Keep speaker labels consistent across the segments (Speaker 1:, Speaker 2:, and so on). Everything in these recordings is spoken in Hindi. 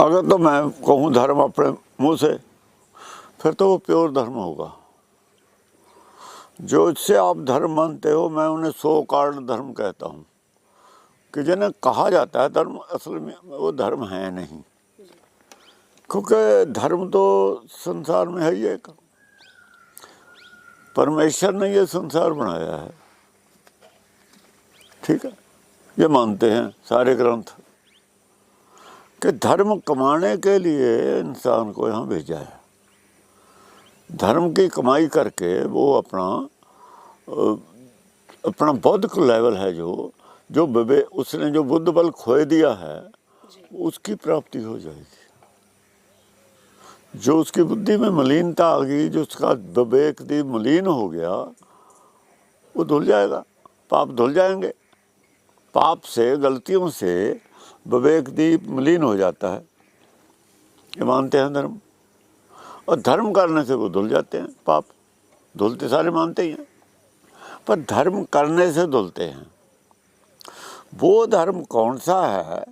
Speaker 1: अगर तो मैं कहूँ धर्म अपने मुँह से, फिर तो वो प्योर धर्म होगा। जो इससे आप धर्म मानते हो, मैं उन्हें सो कार्ड धर्म कहता हूँ। कि जिन्हें कहा जाता है, धर्म असल में वो धर्म है नहीं। क्योंकि धर्म तो संसार में है ही एक। परमेश्वर ने ये संसार बनाया है। ठीक है? ये मानते हैं सारे ग्रंथ। कि धर्म कमाने के लिए इंसान को यहाँ भेजा है। धर्म की कमाई करके वो अपना अपना बौद्धिक लेवल है जो जो विवे उसने जो बुद्ध बल खोए दिया है उसकी प्राप्ति हो जाएगी। जो उसकी बुद्धि में मलिनता आ गई जो उसका विवेक दी मलिन हो गया वो धुल जाएगा पाप धुल जाएँगे। पाप से गलतियों से विवेक दीप मलिन हो जाता है। ये मानते हैं धर्म। और धर्म करने से वो धुल जाते हैं, पाप। धुलते सारे मानते ही हैं। पर धर्म करने से धुलते हैं। वो धर्म कौन सा है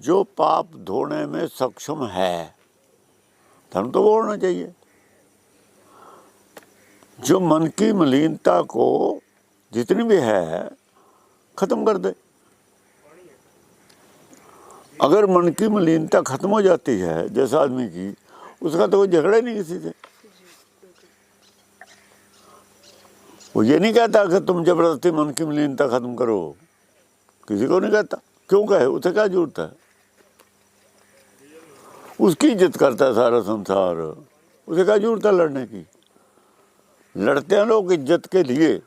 Speaker 1: जो पाप धोने में सक्षम है? धर्म तो वो होना चाहिए। जो मन की मलिनता को जितनी भी है, खत्म कर दे। अगर मन की मलिनता खत्म हो जाती है, जैसे आदमी की, उसका तो कोई झगड़ा ही नहीं किसी से। वो ये नहीं कहता कि तुम ज़बरदस्ती मन की मलिनता खत्म करो। किसी को नहीं कहता। क्यों कहे? उसे क्या ज़रूरत है? उसकी इज़्ज़त करता है सारा संसार। उसे क्या ज़रूरत है लड़ने की? लड़ते हैं लोग इज़्ज़त के लिए।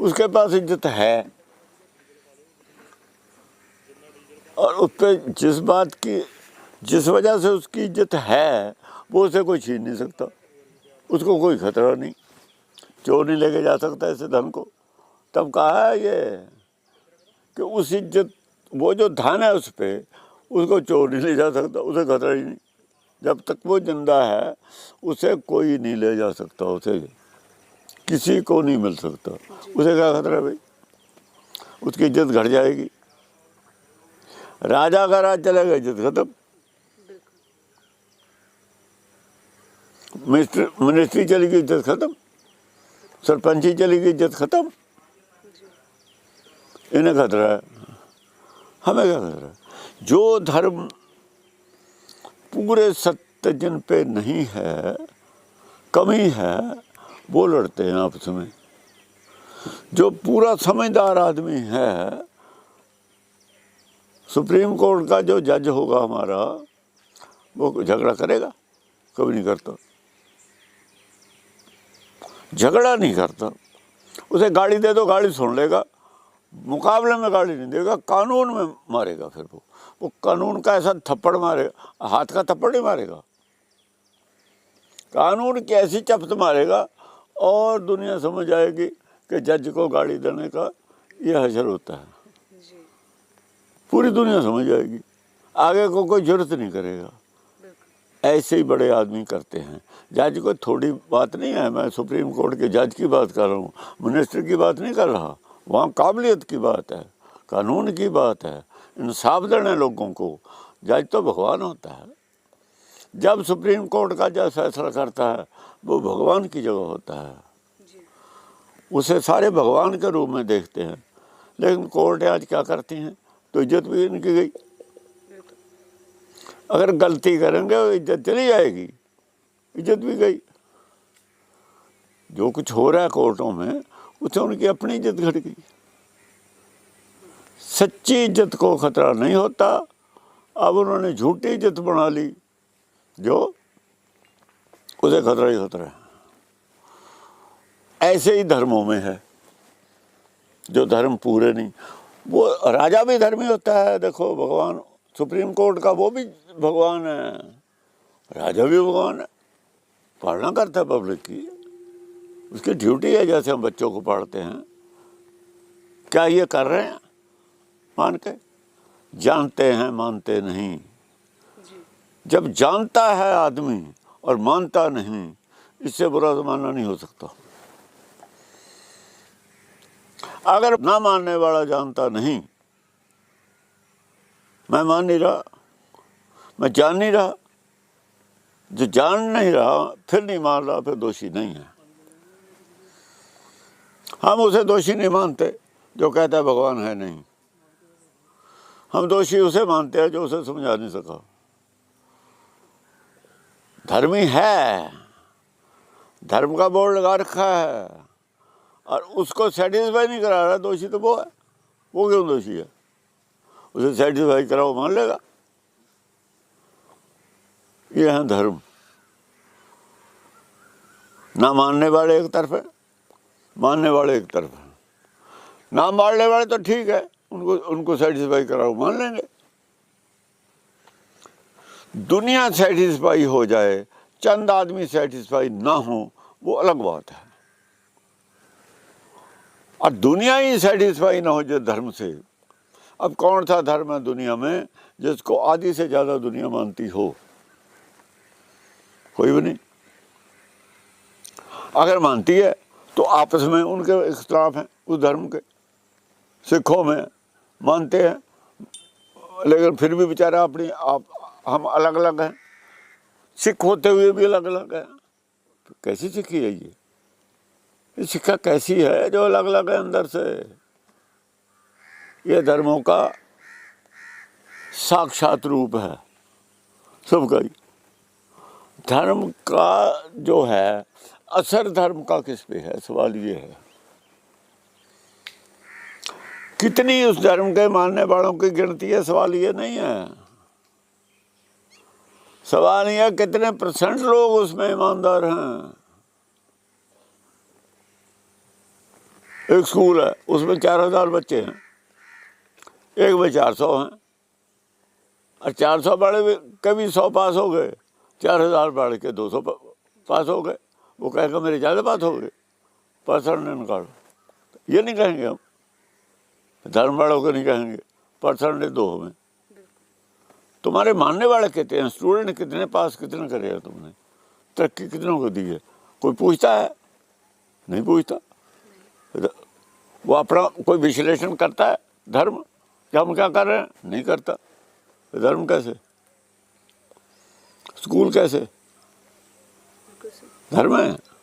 Speaker 1: उसके पास इज़्ज़त है और उस पर जिस बात की जिस वजह से उसकी इज़्ज़त है वो उसे कोई छीन नहीं सकता। उसको कोई खतरा नहीं। चोर नहीं लेके जा सकता ऐसे धन को। तब कहा है ये कि उस इज़्ज़त वो जो धन है उस पर उसको चोर नहीं ले जा सकता उसे खतरा ही नहीं। जब तक वो ज़िंदा है उसे कोई नहीं ले जा सकता उसे किसी को नहीं मिल सकता। उसे क्या खतरा भाई? उसकी इज़्ज़त घट जाएगी। राजा का राज चलेगा इज़्ज़त खत्म। मिनिस्टर मिनिस्ट्री चलेगी इज़्ज़त खत्म। सरपंची चलेगी इज़्ज़त खत्म। इन्हें खतरा है। हमें क्या खतरा है? जो धर्म पूरे सत्य जिन पे नहीं है, कमी है, वो लड़ते हैं आपस में। जो पूरा समझदार आदमी है सुप्रीम कोर्ट का जो जज होगा हमारा, वो झगड़ा करेगा? कभी नहीं करता। झगड़ा नहीं करता। उसे गाड़ी दे दो गाड़ी सुन लेगा। मुकाबले में गाड़ी नहीं देगा, कानून में मारेगा फिर वो। वो कानून का ऐसा थप्पड़ मारेगा, हाथ का थप्पड़ नहीं मारेगा। कानून की ऐसी चपत मारेगा, और दुनिया समझ आएगी कि जज को गाड़ी देने का यह हजर होता है। पूरी दुनिया समझ आएगी आगे को कोई ज़रूरत नहीं करेगा। ऐसे ही बड़े आदमी करते हैं। जज को थोड़ी बात नहीं है मैं सुप्रीम कोर्ट के जज की बात कर रहा हूँ। मिनिस्टर की बात नहीं कर रहा। वहाँ काबिलियत की बात है कानून की बात है इंसाफ देने लोगों को। जज तो भगवान होता है। जब सुप्रीम कोर्ट का जज फैसला करता है वो भगवान की जगह होता है। उसे सारे भगवान के रूप में देखते हैं। लेकिन कोर्ट आज क्या करती हैं? तो इज़्ज़त भी इनकी गई। अगर गलती करेंगे तो इज़्ज़त चली जाएगी। इज़्ज़त भी गई। जो कुछ हो रहा है कोर्टों में, उससे उनकी अपनी इज़्ज़त घट गई। सच्ची इज़्ज़त को खतरा नहीं होता। अब उन्होंने झूठी इज़्ज़त बना ली। जो, उसे खतरा ही खतरा है। ऐसे ही धर्मों में है। जो धर्म पूरे नहीं वो राजा भी धर्मी होता है देखो भगवान सुप्रीम कोर्ट का वो भी भगवान है। राजा भी भगवान है। पालना करता है पब्लिक की। उसकी ड्यूटी है जैसे हम बच्चों को पढ़ते हैं। क्या ये कर रहे हैं? मान के? जानते हैं मानते नहीं। जब जानता है आदमी और मानता नहीं इससे बुरा जमाना नहीं हो सकता। अगर ना मानने वाला जानता नहीं, मैं मान नहीं रहा, मैं जान नहीं रहा, जो जान नहीं रहा, फिर नहीं मान रहा, फिर दोषी नहीं है। हम उसे दोषी नहीं मानते, जो कहता है भगवान है नहीं। हम दोषी उसे मानते हैं जो उसे समझा नहीं सका। धर्मी है, धर्म का बोर्ड लगा रखा है। और उसको सेटिस्फाई नहीं करा रहा, दोषी तो वो है। वो क्यों दोषी है? उसे सेटिस्फाई कराओ, मान लेगा। ये है धर्म। ना मानने वाले एक तरफ़ है, मानने वाले एक तरफ़ है। ना मानने वाले तो ठीक है, उनको उनको सेटिस्फाई कराओ, मान लेंगे। दुनिया सेटिस्फाई हो जाए, चंद आदमी सेटिस्फाई ना हो, वो अलग बात है। और दुनिया ही सेटिस्फाई ना हो जाए धर्म से। अब कौन सा धर्म है दुनिया में जिसको आधी से ज़्यादा दुनिया मानती हो? कोई भी नहीं। अगर मानती है तो आपस में उनके इख्तलाफ हैं, उस धर्म के। सिखों में मानते हैं, लेकिन फिर भी बेचारा अपनी, आप, हम अलग अलग हैं। सिख होते हुए भी अलग अलग हैं। तो कैसी सिखी है ये? सिक्का कैसी है जो अलग अलग है अंदर से? ये धर्मों का साक्षात रूप है। सबका ही धर्म का जो है, असर धर्म का किस पे है? सवाल ये है। कितनी उस धर्म के मानने वालों की गिनती है? सवाल ये नहीं है। सवाल यह कितने परसेंट लोग उसमें ईमानदार हैं? एक स्कूल है, उसमें चार हज़ार बच्चे हैं। एक में चार सौ हैं। और चार सौ वाले भी कभी सौ पास हो गए। चार हज़ार वाले के दो सौ पास हो गए। वो कहेगा मेरे ज़्यादा पास हो गए। परसेंट निकालो। ये नहीं कहेंगे हम। धर्म वालों को नहीं कहेंगे। परसेंट दो हमें तुम्हारे मानने वाले कहते हैं? स्टूडेंट कितने पास कितने करेगा तुमने? तरक्की कितनों को दी है? कोई पूछता है? नहीं पूछता। वो अपना कोई विश्लेषण करता है? धर्म? क्या हम क्या कर रहे हैं? नहीं करता। धर्म कैसे? स्कूल कैसे? धर्म है।